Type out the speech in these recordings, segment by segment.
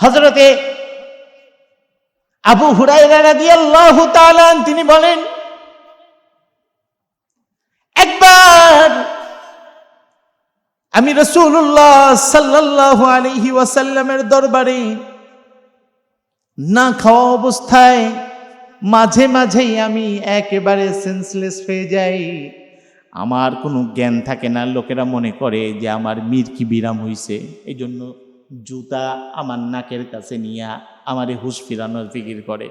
হজরতে আবু হুরাইরা রাদিয়াল্লাহু তাআলা আন তিনি বলেন, একবার আমি রসুল্লাহ সাল্লাল্লাহু আলাইহি ওয়াসাল্লামের দরবারে না খাওয়া অবস্থায় মাঝে মাঝেই আমি একেবারে সেন্সলেস হয়ে যাই। আমার কোনো জ্ঞান থাকে না, লোকেরা মনে করে যে আমার মির কি বিরাম হইছে এই জন্য জুতা আমার নাকের কাছে নিয়ে আমারে হুশ ফিরানোর ফিকির করে।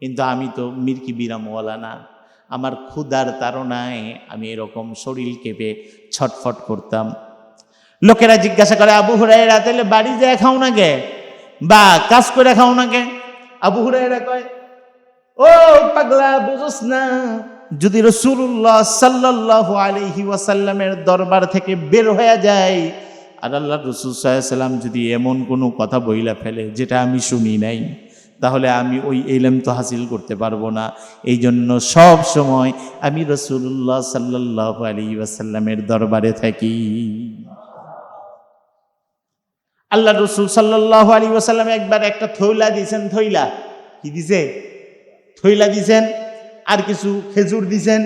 কিন্তু আমি তো মির্কি বিরামওয়ালা না। আমার ক্ষুধার তাড়নায় আমি এরকম শরীর কেঁপে ছটফট করতাম। লোকেরা জিজ্ঞাসা করে, আবু হুরাইরা তাহলে বাড়ি যায় খাও না গে বা, কাজ করে খাও না গে আবু হুরাইরা কয়, ও পাগলা, বুঝোস না। যদি রসুল্লাহ সাল্লাহ আলহি ওয়াসাল্লামের দরবার থেকে বের হয়ে যায় আর আল্লাহ রসুল সাল্লাম যদি এমন কোনো কথা বইলা ফেলে, যেটা আমি শুনি নাই, তাহলে আমি ওই এলেম তো হাসিল করতে পারব না। এই জন্য সব সময় আমি রসুল্লাহ সাল্লাহ আলী ওয়াসাল্লামের দরবারে থাকি। আল্লাহ রসুল সাল্লাহ আলী ওয়াসাল্লাম একবার একটা থৈলা দিয়েছেন থৈলা কি দিছে? থৈলা দিছেন আর কিছু খেজুর দিছেন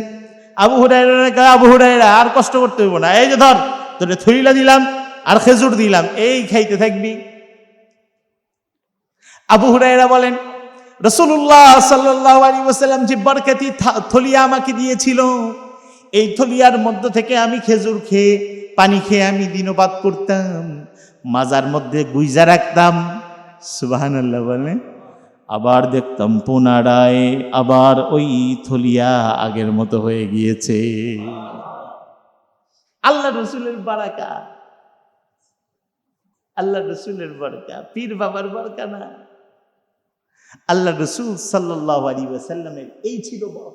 আবু হুরাইরা আবু হুরাইরা আর কষ্ট করতে হইব না। এই যে ধর, তোরে থৈলা দিলাম আর খেজুর দিলাম, এই খাইতে থাকবি। আবু হুরাইরা বলেন রসুল্লাহ সাল্লাহ আলী ওসাল্লাম যে বরকাতি থলিয়া আমাকে দিয়েছিল, এই থলিয়ার মধ্য থেকে আমি খেজুর খেয়ে, পানি খেয়ে আমি দিনপাত করতাম। মাজার মধ্যে গুইজা রাখতাম। সুবাহান আল্লাহ বলে আবার দেখতাম পুনরায় আবার ওই থলিয়া আগের মতো হয়ে গিয়েছে। আল্লাহ রসুলের বারাকা আল্লাহ রসুলের বরকা, পীর বাবার বরকা না। আল্লাহ রসুল সাল্লাহ আলী এই ছিল বর।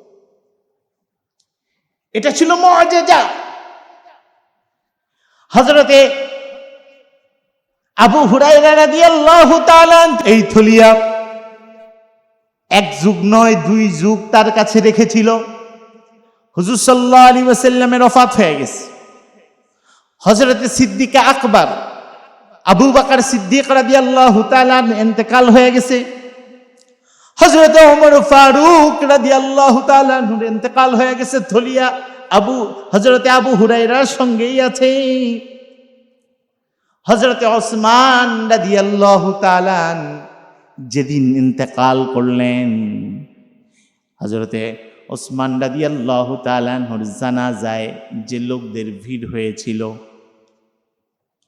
এটা ছিল মজেজা হজরতে আবু হুরাইরা রাদিয়াল্লাহু তাআলা এই থলিয়া এক যুগ নয়, দুই যুগ তার কাছে রেখেছিল। হুজুর সাল্লাহ আলী ওয়াসাল্লামের অফাত হয়ে গেছে। হজরতে সিদ্দিকা আকবর আবু বাকার সিদ্দিক রাদিয়াল্লাহু তাআলা ইন্তেকাল হয়ে গেছে। হজরত ওমর ফারুক রাদিয়াল্লাহু তাআলা নূর ইন্তেকাল হয়ে গেছে, থলিয়া আবু হজরতে আবু হুরাইরার সঙ্গেই আছে। হজরতে ওসমান রাদিয়াল্লাহু তাআলা যেদিন ইন্তেকাল করলেন হজরতে ওসমান রাদিয়াল্লাহু জানা যায় যে লোকদের ভিড় হয়েছিল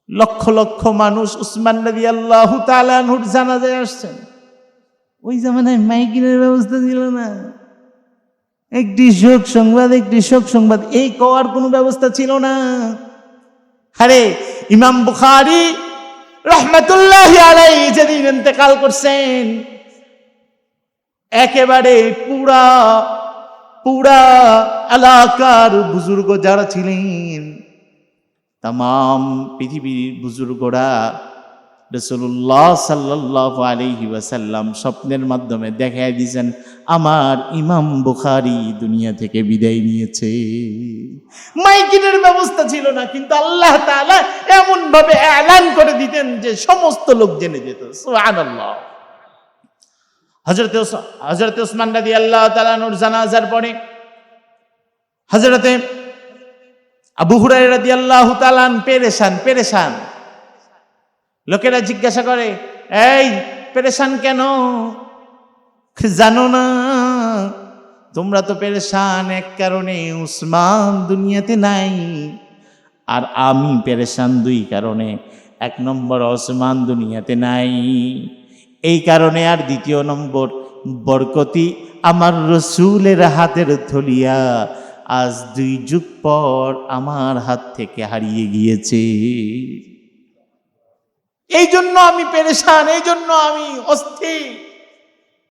লক্ষ লক্ষ মানুষ উসমান নবী আল্লাহ তালানহুর জানাজায় আসছেন। ওই জামানায় মাইকিনের ব্যবস্থা ছিল না। একটি শোক সংবাদ, একটি শোক সংবাদ, এই কওয়ার কোনো ব্যবস্থা ছিল না। আরে, ইমাম বুখারি রহমতুল্লাহ আলাই যেদিন ইন্তেকাল করছেন, একেবারে পুরা পুরা এলাকার বুজুর্গ যারা ছিলেন তাম পৃথিবীর বুজুর্গরা রসুল্লাহ সাল্লাহ আলহি ওয়াসাল্লাম স্বপ্নের মাধ্যমে দেখাই দিয়েছেন, আমার ইমাম বুখারি দুনিয়া থেকে বিদায় নিয়েছে। মাইকিনের ব্যবস্থা ছিল না, কিন্তু আল্লাহ তাআলা এমন ভাবে এলান করে দিতেন যে সমস্ত লোক জেনে যেত। সুবহানাল্লাহ। হজরত হজরত ওসমান রাদি আল্লাহ তালানুর জানাজার পরে হজরতে আবু হুরাই রাদি আল্লাহ তালান পেরেশান পেরেশান। লোকেরা জিজ্ঞাসা করে, এই, পেরেশান কেন? জানো না, তোমরা তো পেরেশান, এক কারণে উসমান দুনিয়াতে নাই। আর আমি পেরেশান দুই কারণে, এক নম্বর ওসমান দুনিয়াতে নাই। এই কারণে আর দ্বিতীয় নম্বর, বরকতি আমার রসুলের হাতের থলিয়া আজ দুই যুগ পর আমার হাত থেকে হারিয়ে গিয়েছে। এই জন্য আমি পেরেশান, এই জন্য আমি অস্থির।